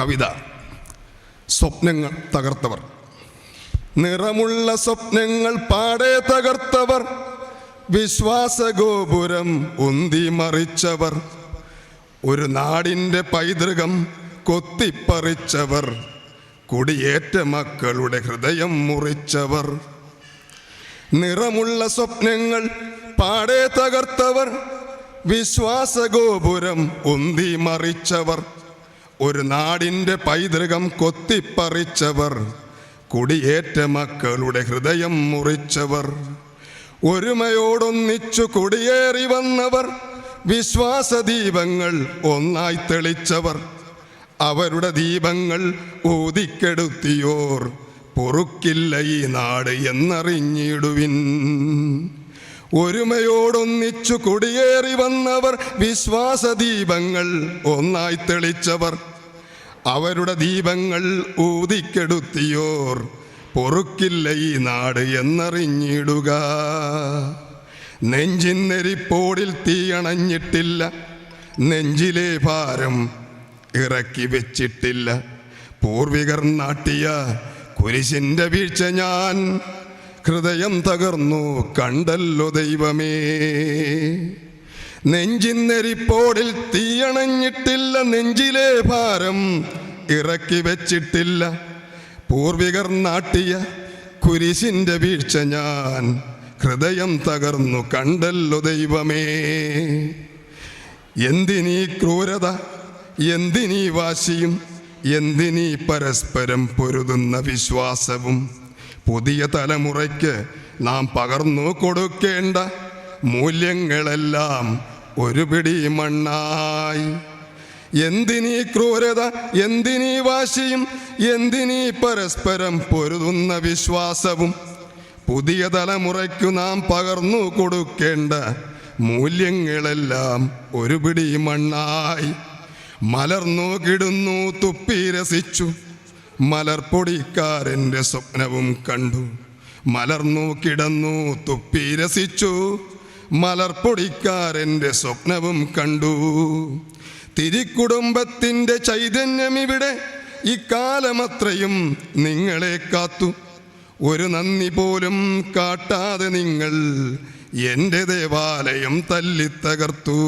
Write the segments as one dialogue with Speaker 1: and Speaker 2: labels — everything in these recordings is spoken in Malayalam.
Speaker 1: കവിത. സ്വപ്നങ്ങൾ തകർത്തവർ. നിറമുള്ള സ്വപ്നങ്ങൾ പാടെ തകർത്തവർ. വിശ്വാസഗോപുരം ഉന്തി മറിച്ചവർ. ഒരു നാടിന്റെ പൈതൃകം കൊത്തിപ്പറിച്ചവർ. കുടിയേറ്റ മക്കളുടെ ഹൃദയം മുറിച്ചവർ. നിറമുള്ള സ്വപ്നങ്ങൾ പാടെ തകർത്തവർ. വിശ്വാസഗോപുരം ഉന്തി മറിച്ചവർ. ഒരു നാടിന്റെ പൈതൃകം കൊത്തിപ്പറിച്ചവർ കുടിയേറ്റ മക്കളുടെ ഹൃദയം മുറിച്ചവർ ഒരുമയോടൊന്നിച്ചു കുടിയേറി വന്നവർ വിശ്വാസദീപങ്ങൾ ഒന്നായി തെളിച്ചവർ അവരുടെ ദീപങ്ങൾ ഊതിക്കെടുത്തിയോർ പൊറുക്കില്ല ഈ നാട് എന്നറിഞ്ഞിടുവിൻ. ഒരുമയോടൊന്നിച്ചു കുടിയേറി വന്നവർ വിശ്വാസദീപങ്ങൾ ഒന്നായി തെളിച്ചവർ അവരുടെ ദീപങ്ങൾ ഊതിക്കെടുത്തിയോർ പൊറുക്കില്ല ഈ നാട് എന്നറിഞ്ഞിടുക. നെഞ്ചിന്നെരിപ്പോടിൽ തീയണഞ്ഞിട്ടില്ല നെഞ്ചിലെ ഭാരം ഇറക്കി വെച്ചിട്ടില്ല. പൂർവികർ നാട്ടിയ കുരിശിന്റെ വീഴ്ച ഞാൻ ഹൃദയം തകർന്നു കണ്ടല്ലോ ദൈവമേ. നെഞ്ചിന്നെരിപ്പോടിൽ തീയണഞ്ഞിട്ടില്ല നെഞ്ചിലെ ഭാരം ഇറക്കി വെച്ചിട്ടില്ല. പൂർവികർ നാട്ടിയ കുരിശിന്റെ വീഴ്ച ഞാൻ ഹൃദയം തകർന്നു കണ്ടല്ലോ ദൈവമേ. എന്തിനീ ക്രൂരത എന്തിനീ വാശിയും എന്തിനീ പരസ്പരം പൊരുതുന്ന വിശ്വാസവും. പുതിയ തലമുറയ്ക്ക് നാം പകർന്നു കൊടുക്കേണ്ട മൂല്യങ്ങളെല്ലാം ഒരു പിടി മണ്ണായി. എന്തിനീ ക്രൂരത എന്തിനീ വാശിയും എന്തിനീ പരസ്പരം പൊരുതുന്ന വിശ്വാസവും? പുതിയ തലമുറയ്ക്കു നാം പകർന്നു കൊടുക്കേണ്ട മൂല്യങ്ങളെല്ലാം ഒരു പിടി മണ്ണായി. മലർന്നു കിടുന്നു തുപ്പി രസിച്ചു. മലർപ്പൊടിക്കാരന്റെ സ്വപ്നവും കണ്ടു. മലർന്നു കിടന്നു തുപ്പി രസിച്ചു. മലർപ്പൊടിക്കാരന്റെ സ്വപ്നവും കണ്ടു. തിരിക്കുടുംബത്തിന്റെ ചൈതന്യം ഇവിടെ ഇക്കാലമത്രയും നിങ്ങളെ കാത്തു. ഒരു നന്ദി പോലും കാട്ടാതെ നിങ്ങൾ എന്റെ ദേവാലയം തല്ലിത്തകർത്തു.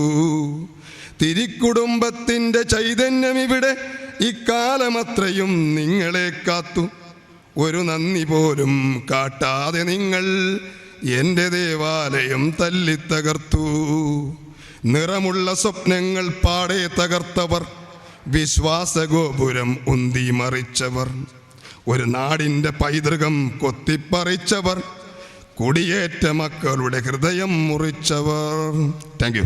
Speaker 1: തിരിക്കുടുംബത്തിന്റെ ചൈതന്യം ഇവിടെ ഇക്കാലമത്രയും നിങ്ങളെ കാത്തു. ഒരു നന്ദി പോലും കാട്ടാതെ നിങ്ങൾ എന്റെ ദേവാലയം തല്ലി തകർത്തു. നിറമുള്ള സ്വപ്നങ്ങൾ പാടെ തകർത്തവർ വിശ്വാസഗോപുരം ഉന്തി മറിച്ചവർ. ഒരു നാടിന്റെ പൈതൃകം കൊത്തിപ്പറിച്ചവർ കുടിയേറ്റ മക്കളുടെ ഹൃദയം മുറിച്ചവർ. Thank you